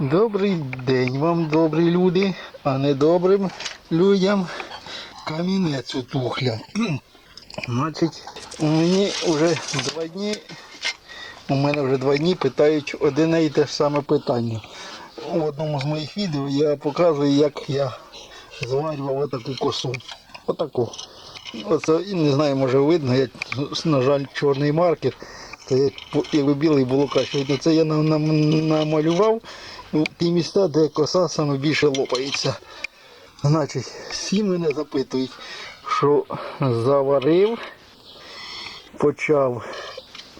Добрий день вам, добрі люди, а не добрим людям камінець у тухля. Значить, у мені вже два дні, у мене вже два дні питають одне і те ж саме питання. У одному з моїх відео я показую, як я зварював отаку косу. Отаку. Оце не знаю, може видно, я, на жаль, чорний маркер. Я, якби білий було краще. Це я нам, нам, намалював ті міста, де коса саме більше лопається. Значить, всі мене запитують, що заварив, почав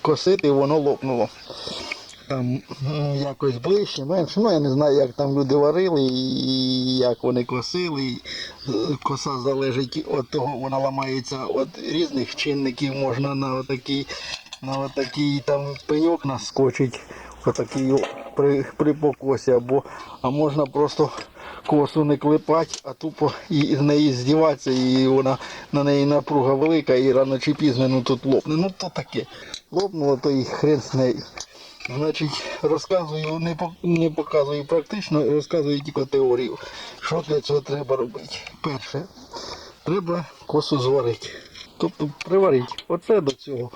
косити, воно лопнуло. Там ну, якось ближче, менше. Ну я не знаю, як там люди варили і як вони косили. Е, Коса залежить від того, вона ламається від різних чинників. Можна на отакий, на отакий там пеньок наскочить, отакий при, при покосі, або а можна просто косу не клепати, а тупо і з неї здіватися, і вона на неї напруга велика, і рано чи пізно ну, тут лопне. Ну то таке. Лопнуло, то і хрен з нею. Значить, розказую, не, не показую практично, розказую тільки теорію. Що для цього треба робити? Перше, треба косу зварити. Тобто приварити оце до цього.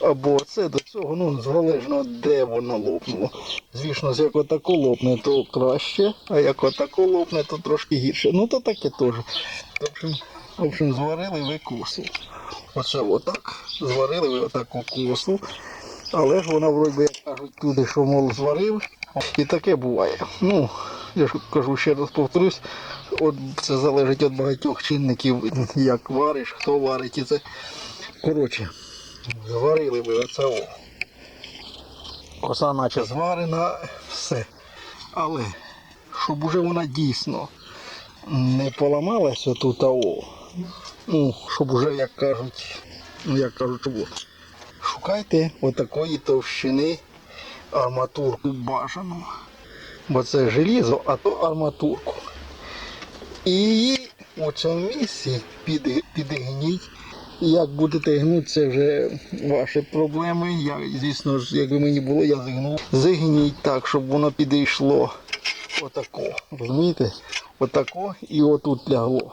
Або оце до цього, ну залежно де воно лопнуло. Звісно, як отако лопне, то краще, а як отако лопне, то трошки гірше. Ну то таке теж. В общем, в общем, зварили ви косу. Оце отак. Зварили ви отаку косу. Але ж вона вроді, як кажуть, туди, що мол зварив. І таке буває. Ну, я ж кажу ще раз повторюсь, от це залежить від багатьох чинників, як вариш, хто варить і це. Коротше, зварили ви оце. Коса наче зварена, все. Але щоб уже вона дійсно не поламалася тут, а о. Ну, щоб уже, як кажуть, ну як кажуть, щоб шукайте отакої товщини арматурку бажану. Бо це желізо, а то арматурку. І у цьому місці під, підгніть. Як будете гнути, це вже ваші проблеми. Я, звісно ж, якби мені було, я зігнув. Зігніть так, щоб воно підійшло отако. Розумієте? Отако і отут лягло.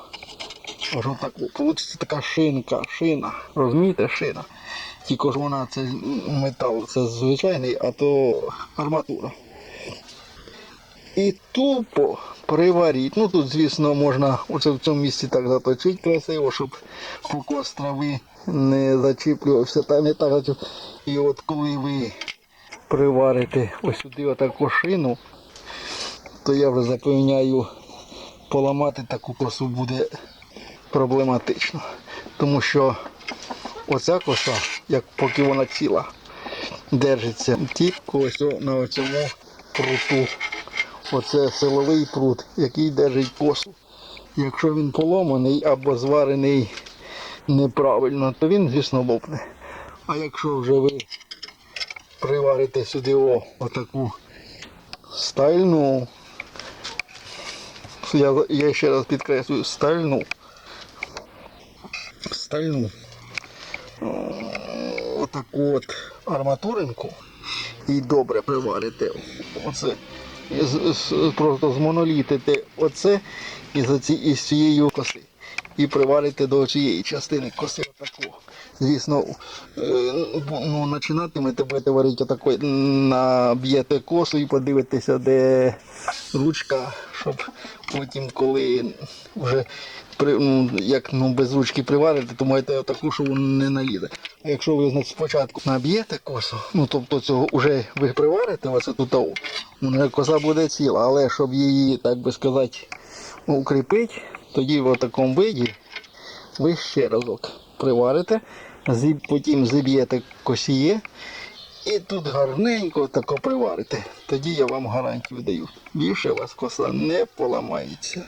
Аж отако. Получиться така шинка, шина. Розумієте, шина. Тільки ж вона це метал, це звичайний, а то арматура. І тупо приваріть. Ну тут, звісно, можна оце в цьому місці так заточити красиво, щоб покос трави не зачіплювався та не так І от коли ви приварите ось сюди отаку шину, то я вже запевняю, поламати таку косу буде проблематично. Тому що оця коса, як поки вона ціла, держиться тільки ось на цьому пруту. Оце силовий прут, який держить косу. Якщо він поломаний або зварений неправильно, то він, звісно, лопне. А якщо вже ви приварите сюди о, отаку стальну, я, я ще раз підкреслюю, стальну, стальну, отаку от арматуринку і добре приварите. Оце просто змонолітите оце із, із цієї коси. І приварите до цієї частини коси отаку. Звісно, е, ну, починатимете, будете варити отако, наб'єте косу і подивитеся, де ручка, щоб потім, коли вже ну, як ну, без ручки приварите, то маєте таку, що воно не налізе. А якщо ви значить, спочатку наб'єте косу, ну тобто цього вже ви приварите, оце тут, вона коса буде ціла, але щоб її, так би сказати, укріпити, тоді в такому виді ви ще разок приварите, потім зіб'єте косіє і тут гарненько тако приварите. Тоді я вам гарантію даю. Більше у вас коса не поламається.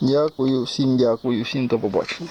Дякую, всім дякую, всім до побачення.